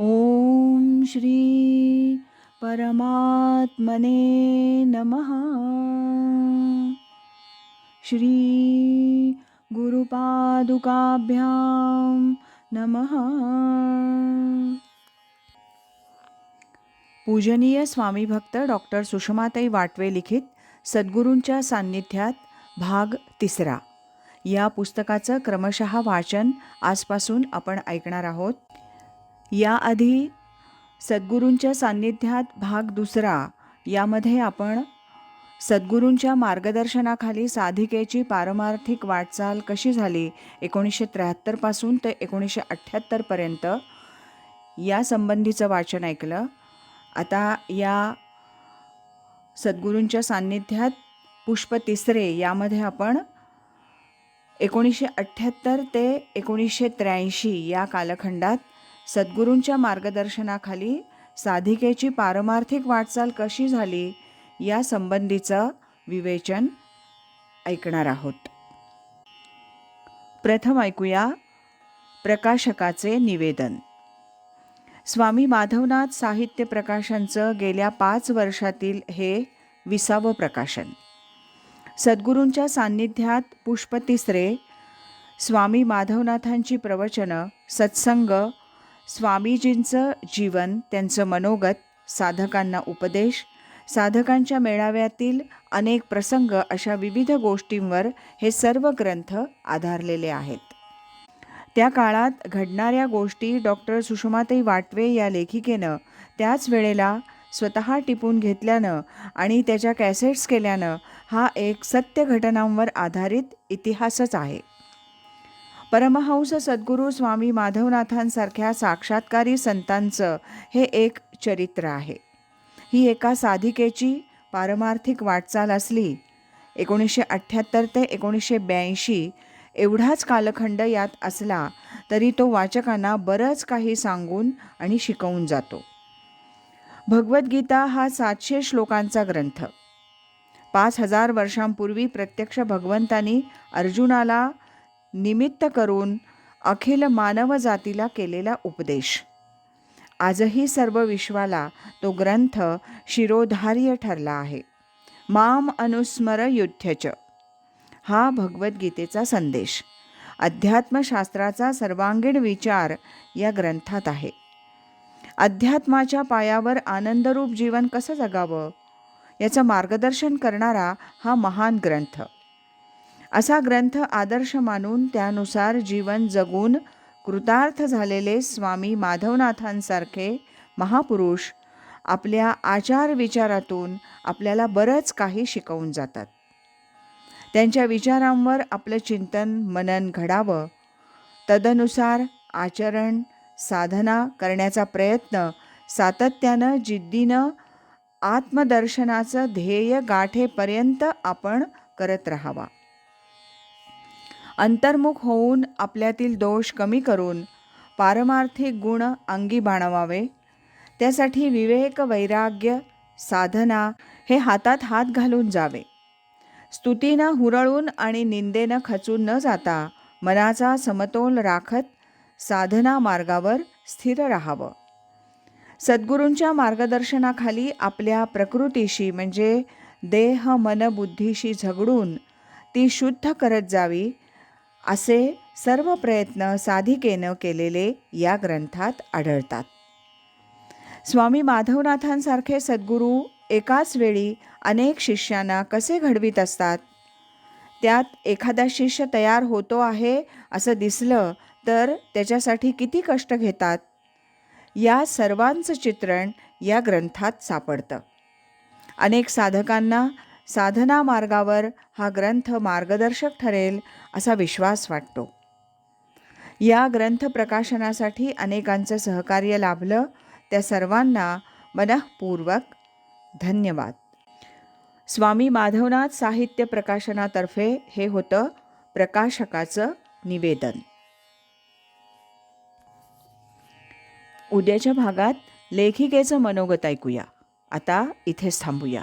ॐ श्री परमात्मने नमः। श्री गुरुपादुकाभ्यां नमः। पूजनीय स्वामी भक्त डॉक्टर सुषमाताई वाटवे लिखित सद्गुरूंच्या सान्निध्यात भाग तिसरा. या पुस्तकाचं क्रमशः वाचन आजपासून आपण ऐकणार आहोत. याआधी सद्गुरूंच्या सान्निध्यात भाग दुसरा. यामध्ये आपण सद्गुरूंच्या मार्गदर्शनाखाली साधिकेची पारमार्थिक वाटचाल कशी झाली? एकोणीसशे त्र्याहत्तरपासून ते एकोणीसशे अठ्ठ्याहत्तरपर्यंत यासंबंधीचं वाचन ऐकलं. आता या सद्गुरूंच्या सान्निध्यात पुष्प तिसरे. यामध्ये आपण एकोणीसशे अठ्ठ्याहत्तर ते एकोणीसशे त्र्याऐंशी या कालखंडात सद्गुरूंच्या मार्गदर्शनाखाली साधिकेची पारमार्थिक वाटचाल कशी झाली या संबंधीचं विवेचन ऐकणार आहोत. प्रथम ऐकूया प्रकाशकाचे निवेदन. स्वामी माधवनाथ साहित्य प्रकाशनचं गेल्या पाच वर्षातील हे विसावं प्रकाशन. सद्गुरूंच्या सान्निध्यात पुष्प तिसरे स्वामी माधवनाथांची प्रवचनं सत्संग स्वामीजींचं जीवन त्यांचं मनोगत साधकांना उपदेश साधकांच्या मेळाव्यातील अनेक प्रसंग अशा विविध गोष्टींवर हे सर्व ग्रंथ आधारलेले आहेत. त्या काळात घडणाऱ्या गोष्टी डॉक्टर सुषमाताई वाटवे या लेखिकेनं त्याच वेळेला स्वतः टिपून घेतल्यानं आणि त्याच्या कॅसेट्स केल्यानं हा एक सत्य घटनांवर आधारित इतिहासच आहे. परमहंस सद्गुरू स्वामी माधवनाथांसारख्या साक्षात्कारी संतांचं हे एक चरित्र आहे. ही एका साधिकेची पारमार्थिक वाटचाल असली एकोणीसशे अठ्ठ्याहत्तर ते एकोणीसशे ब्याऐंशी एवढाच कालखंड यात असला तरी तो वाचकांना बरंच काही सांगून आणि शिकवून जातो. भगवद्गीता हा सातशे श्लोकांचा ग्रंथ. पाच हजार वर्षांपूर्वी प्रत्यक्ष भगवंतांनी अर्जुनाला निमित्त करून अखिल मानवजातीला केलेला उपदेश. आजही सर्व विश्वाला तो ग्रंथ शिरोधार्य ठरला आहे. माम अनुस्मर युद्धच. हा भगवद्गीतेचा संदेश. अध्यात्मशास्त्राचा सर्वांगीण विचार या ग्रंथात आहे. अध्यात्माच्या पायावर आनंदरूप जीवन कसं जगावं? याचं मार्गदर्शन करणारा हा महान ग्रंथ. असा ग्रंथ आदर्श मानून त्यानुसार जीवन जगून कृतार्थ झालेले स्वामी माधवनाथांसारखे महापुरुष आपल्या आचार विचारातून आपल्याला बरंच काही शिकवून जातात. त्यांच्या विचारांवर आपलं चिंतन मनन घडावं. तदनुसार आचरण साधना करण्याचा प्रयत्न सातत्यानं जिद्दीनं आत्मदर्शनाचं ध्येय गाठेपर्यंत आपण करत राहावा. अंतर्मुख होऊन आपल्यातील दोष कमी करून पारमार्थिक गुण अंगी बाणवावे. त्यासाठी विवेक वैराग्य साधना हे हातात हात घालून जावे. स्तुतीनं हुरळून आणि निंदेनं खचून न जाता मनाचा समतोल राखत साधना मार्गावर स्थिर राहावं. सद्गुरूंच्या मार्गदर्शनाखाली आपल्या प्रकृतीशी म्हणजे देह मन बुद्धीशी झगडून ती शुद्ध करत जावी असे सर्व प्रयत्न साधिकेनं केलेले या ग्रंथात आढळतात. स्वामी माधवनाथांसारखे सद्गुरू एकाच वेळी अनेक शिष्यांना कसे घडवीत असतात? त्यात एखादा शिष्य तयार होतो आहे असं दिसलं तर त्याच्यासाठी किती कष्ट घेतात? या सर्वांचं चित्रण या ग्रंथात सापडतं. अनेक साधकांना साधना मार्गावर हा ग्रंथ मार्गदर्शक ठरेल असा विश्वास वाटतो. या ग्रंथ प्रकाशनासाठी अनेकांचं सहकार्य लाभलं. त्या सर्वांना मनःपूर्वक धन्यवाद. स्वामी माधवनाथ साहित्य प्रकाशनातर्फे हे होतं प्रकाशकाचं निवेदन. उद्याच्या भागात लेखिकेचं मनोगत ऐकूया. आता इथेच थांबूया.